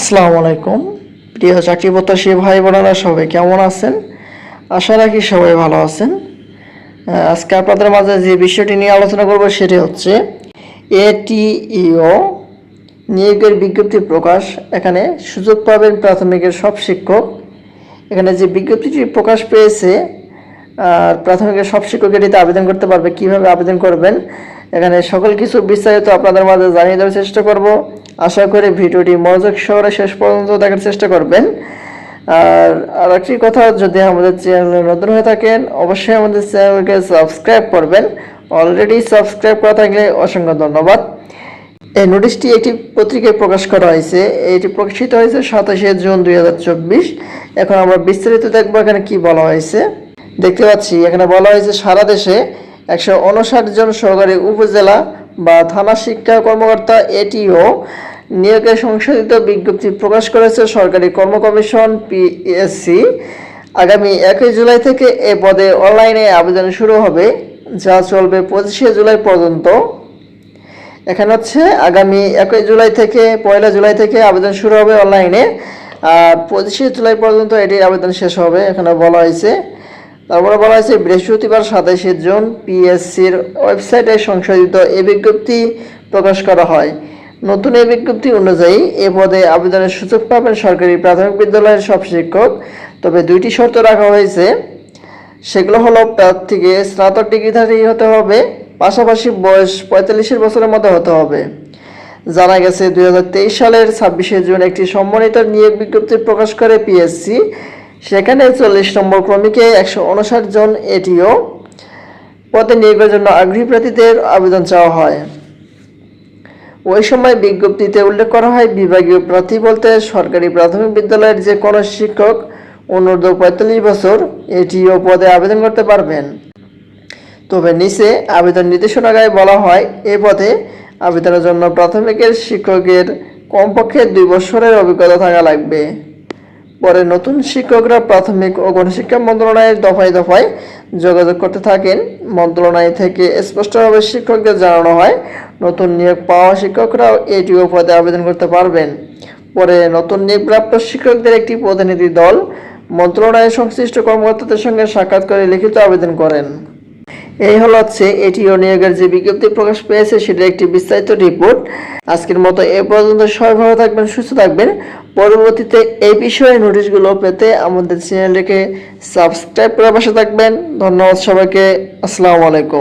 আসসালামু আলাইকুম প্রিয় চাকরি প্রত্যাশী ভাই বোনেরা সবাই কেমন আছেন? আশা রাখি সবাই ভালো আছেন। আজকে আপনাদের মাঝে যে বিষয়টি নিয়ে আলোচনা করব সেটি হচ্ছে এটিইও, নিয়োগের বিজ্ঞপ্তি প্রকাশ। এখানে সুযোগ পাবেন প্রাথমিকের সব শিক্ষক। এখানে যে বিজ্ঞপ্তিটি প্রকাশ পেয়েছে আর প্রাথমিকের সব শিক্ষক এটিতে আবেদন করতে পারবে, কীভাবে আবেদন করবেন? এখানে সকল কিছু বিস্তারিত আপনাদের মাঝে জানিয়ে দেওয়ার চেষ্টা করব। আশা করি ভিডিওটি মনোযোগ সহরে শেষ পর্যন্ত দেখার চেষ্টা করবেন। আর আর একটি কথা, যদি আমাদের চ্যানেলে নতুন হয়ে থাকেন, অবশ্যই আমাদের চ্যানেলকে সাবস্ক্রাইব করবেন। অলরেডি সাবস্ক্রাইব করা থাকলে অসংখ্য ধন্যবাদ। এই নোটিশটি একটি পত্রিকায় প্রকাশ করা হয়েছে। এটি প্রকাশিত হয়েছে সাতাশে জুন দু হাজার চব্বিশ। এখন আমরা বিস্তারিত দেখব এখানে কি বলা হয়েছে। দেখতে পাচ্ছি, এখানে বলা হয়েছে সারা দেশে একশো উনষাট জন সহকারী উপজেলা বা থানা শিক্ষা কর্মকর্তা এটিও নিয়োগের সংশোধিত বিজ্ঞপ্তি প্রকাশ করেছে সরকারি কর্ম কমিশন পিএসসি। আগামী একই জুলাই থেকে এ পদে অনলাইনে আবেদন শুরু হবে, যা চলবে পঁচিশে জুলাই পর্যন্ত। এখানে হচ্ছে, আগামী একই জুলাই থেকে, পয়লা জুলাই থেকে আবেদন শুরু হবে অনলাইনে, আর পঁচিশে জুলাই পর্যন্ত এটির আবেদন শেষ হবে, এখানে বলা হয়েছে। তারপরে বলা হয়েছে, বৃহস্পতিবার সাতাশে জুন পিএসসির ওয়েবসাইটে সংশোধিত এই বিজ্ঞপ্তি প্রকাশ করা হয়। নতুন এই বিজ্ঞপ্তি অনুযায়ী এ পদে আবেদনের সুযোগ পাবেন সরকারি প্রাথমিক বিদ্যালয়ের সব শিক্ষক। তবে দুইটি শর্ত রাখা হয়েছে, সেগুলো হলো প্রার্থীকে স্নাতক ডিগ্রিধারী হতে হবে, পাশাপাশি বয়স পঁয়তাল্লিশের বছরের মধ্যে হতে হবে। জানা গেছে, দুই হাজার তেইশ সালের ছাব্বিশে জুন একটি সম্মানিত নিয়োগ বিজ্ঞপ্তি প্রকাশ করে পিএসসি। সেখানে চল্লিশ নম্বর ক্রমিকে একশো উনষাট জন এটিও পদে নিয়োগের জন্য আগ্রহী প্রার্থীদের আবেদন চাওয়া হয়। ওই সময় বিজ্ঞপ্তিতে উল্লেখ করা হয়, বিভাগীয় প্রার্থী বলতে সরকারি প্রাথমিক বিদ্যালয়ের যে কোনো শিক্ষক অনূর্ধ্ব পঁয়তাল্লিশ বছর এটিও পদে আবেদন করতে পারবেন। তবে নিচে আবেদন নির্দেশনাগায় বলা হয়, এ পদে আবেদনের জন্য প্রাথমিকের শিক্ষকের কমপক্ষে দুই বছরের অভিজ্ঞতা থাকা লাগবে। পরে নতুন শিক্ষকরা প্রাথমিক ও গণশিক্ষা মন্ত্রণালয়ের দফায় দফায় যোগাযোগ করতে থাকেন। মন্ত্রণালয় থেকে স্পষ্টভাবে শিক্ষকদের জানানো হয়, নতুন নিয়োগ পাওয়া শিক্ষকরাও এটিও পদে আবেদন করতে পারবেন। পরে নতুন নিয়োগপ্রাপ্ত শিক্ষকদের একটি প্রতিনিধি দল মন্ত্রণালয়ের সংশ্লিষ্ট কর্মকর্তাদের সঙ্গে সাক্ষাৎ করে লিখিত আবেদন করেন। এই হলো হচ্ছে এটিও নিয়োগের যে বিজ্ঞপ্তি প্রকাশ পেয়েছে সেটা একটি বিস্তারিত রিপোর্ট। আজকের মতো এ পর্যন্ত সবাই ভালো থাকবেন, সুস্থ থাকবেন। পরবর্তীতে এই বিষয়ে নোটিশগুলো পেতে আমাদের চ্যানেলটিকে সাবস্ক্রাইব করে পাশে থাকবেন। ধন্যবাদ সবাইকে। আসসালামু আলাইকুম।